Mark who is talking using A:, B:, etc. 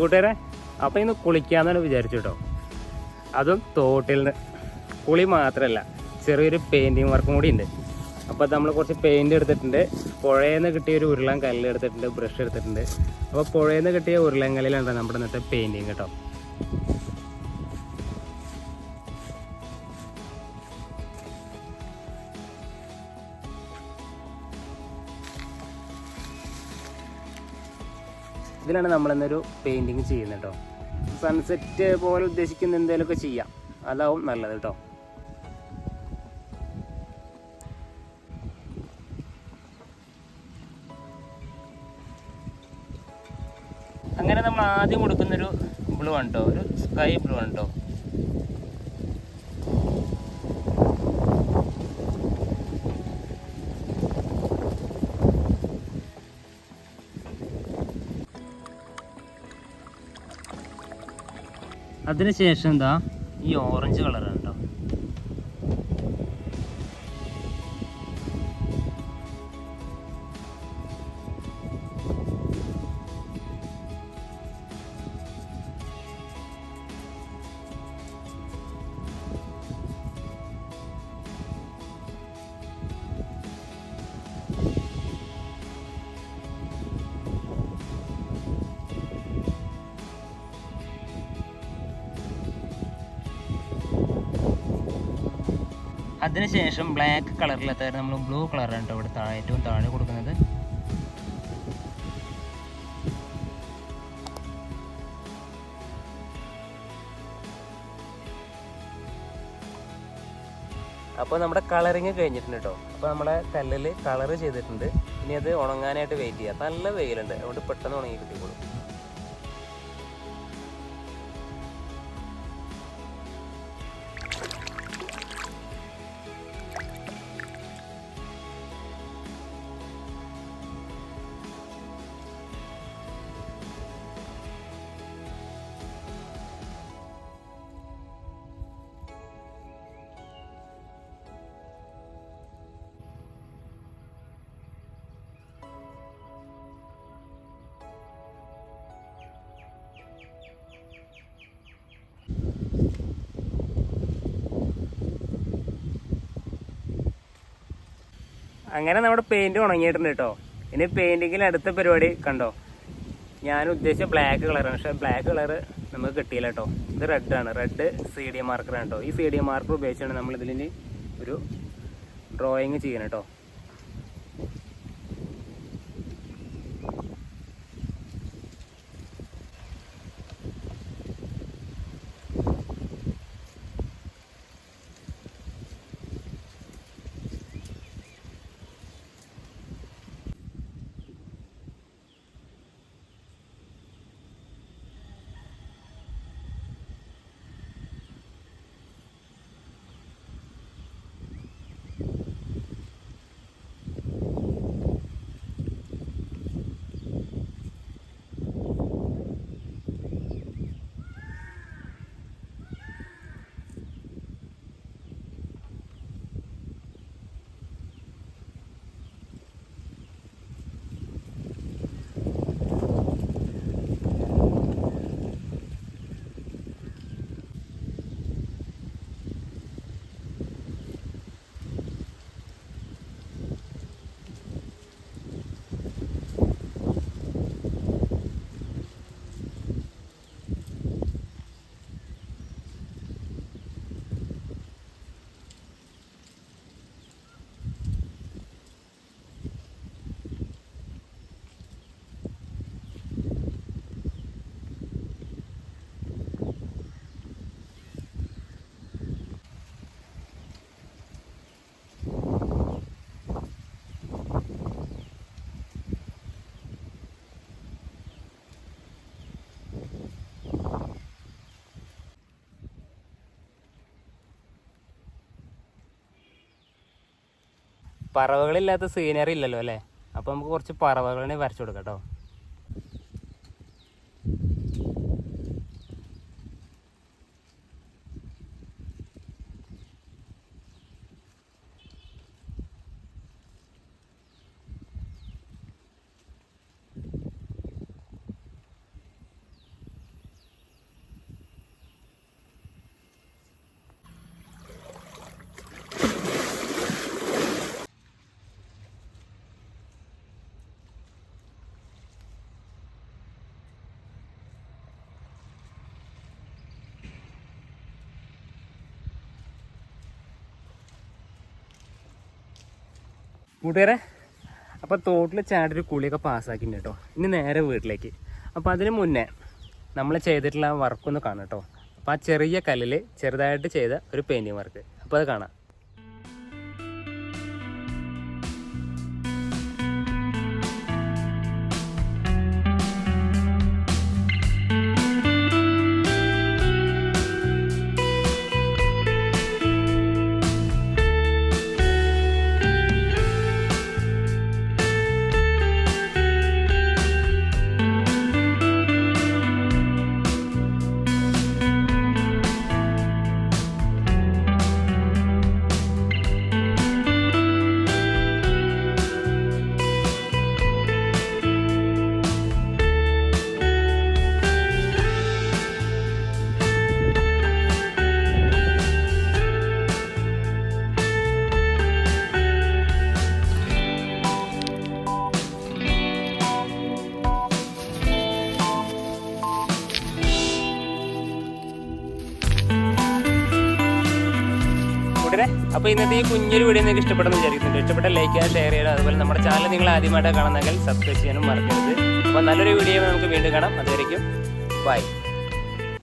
A: കൂട്ടുകാരെ അപ്പം ഇന്ന് കുളിക്കാന്നാണ് വിചാരിച്ചു കേട്ടോ അതും തോട്ടിൽ നിന്ന് കുളി മാത്രമല്ല ചെറിയൊരു പെയിന്റിങ് വർക്കും കൂടി ഉണ്ട് അപ്പോൾ നമ്മൾ കുറച്ച് പെയിന്റ് എടുത്തിട്ടുണ്ട്. പുഴയിൽ നിന്ന് കിട്ടിയ ഒരു ഉരുളൻ കല്ല് എടുത്തിട്ടുണ്ട് ബ്രഷ് എടുത്തിട്ടുണ്ട്. അപ്പോൾ പുഴയിൽ നിന്ന് കിട്ടിയ ഉരുളൻ കല്ലിലാണ് നമ്മുടെ ഇന്നത്തെ പെയിന്റിങ് കേട്ടോ ഇതിലാണ് നമ്മളിന്നൊരു പെയിന്റിങ് ചെയ്യുന്നത് കേട്ടോ സൺസെറ്റ് പോലെ ഉദ്ദേശിക്കുന്ന എന്തെങ്കിലുമൊക്കെ ചെയ്യാം. അതാവും നല്ലത് കേട്ടോ അങ്ങനെ നമ്മൾ ആദ്യം കൊടുക്കുന്നൊരു ബ്ലൂ ആണ് കേട്ടോ ഒരു സ്കൈ ബ്ലൂ ആണ് കേട്ടോ അതിനുശേഷം എന്താ ഈ ഓറഞ്ച് കളറാണ് അതിനുശേഷം ബ്ലാക്ക് കളറിലെത്താൻ നമ്മൾ ബ്ലൂ കളറാണ് കേട്ടോ ഇവിടെ താഴെ ഏറ്റവും താഴെ കൊടുക്കുന്നത്. അപ്പോൾ നമ്മുടെ കളറിങ് കഴിഞ്ഞിട്ടുണ്ട് കേട്ടോ അപ്പോൾ നമ്മുടെ കല്ലിൽ കളർ ചെയ്തിട്ടുണ്ട്. ഇനി അത് ഉണങ്ങാനായിട്ട് വെയിറ്റ് ചെയ്യാം. നല്ല വെയിലുണ്ട്. അതുകൊണ്ട് പെട്ടെന്ന് ഉണങ്ങി കിട്ടിക്കോളും. അങ്ങനെ നമ്മുടെ പെയിന്റ് ഉണങ്ങിയിട്ടുണ്ട് കേട്ടോ ഇനി പെയിന്റിങ്ങിൽ അടുത്ത പരിപാടി കണ്ടോ? ഞാൻ ഉദ്ദേശിച്ച ബ്ലാക്ക് കളറാണ് പക്ഷെ ബ്ലാക്ക് കളർ നമുക്ക് കിട്ടിയില്ല കേട്ടോ ഇത് റെഡ് ആണ്. റെഡ് സി ഡി മാർക്കറാണ് കേട്ടോ ഈ സി ഡി മാർക്കർ ഉപയോഗിച്ചാണ് നമ്മൾ ഇതിൽ ഒരു ഡ്രോയിങ് ചെയ്യണം കേട്ടോ പറവകളില്ലാത്ത സീനറി ഇല്ലല്ലോ അല്ലേ? അപ്പോൾ നമുക്ക് കുറച്ച് പറവകളെ വരച്ചു കൊടുക്കാം കേട്ടോ കൂട്ടുകാരെ അപ്പോൾ തോട്ടിൽ ചാടൊരു കുളിയൊക്കെ പാസ്സാക്കിയിട്ടുണ്ട് കേട്ടോ. ഇനി നേരെ വീട്ടിലേക്ക്. അപ്പോൾ അതിന് മുന്നേ നമ്മൾ ചെയ്തിട്ടുള്ള വർക്കൊന്ന് കാണാം കേട്ടോ. അപ്പോൾ ആ ചെറിയ കല്ലിൽ ചെറുതായിട്ട് ചെയ്ത ഒരു പെയിന്റിങ് വർക്ക് അപ്പോൾ അത് കാണാം. കൂട്ടരെ അപ്പോൾ ഇന്നത്തെ ഈ കുഞ്ഞൊരു വീഡിയോ നിങ്ങൾക്ക് ഇഷ്ടപ്പെടുന്നു വിചാരിക്കുന്നുണ്ട്. ഇഷ്ടപ്പെട്ട ലൈക്ക് ചെയ്യുക ഷെയർ ചെയ്യുക. അതുപോലെ നമ്മുടെ ചാനൽ നിങ്ങൾ ആദ്യമായിട്ട് കാണുന്നെങ്കിൽ സബ്സ്ക്രൈബ് ചെയ്യാനും മറക്കരുത്. അപ്പോൾ നല്ലൊരു വീഡിയോ നമുക്ക് വീണ്ടും കാണാം. അതായിരിക്കും ബൈ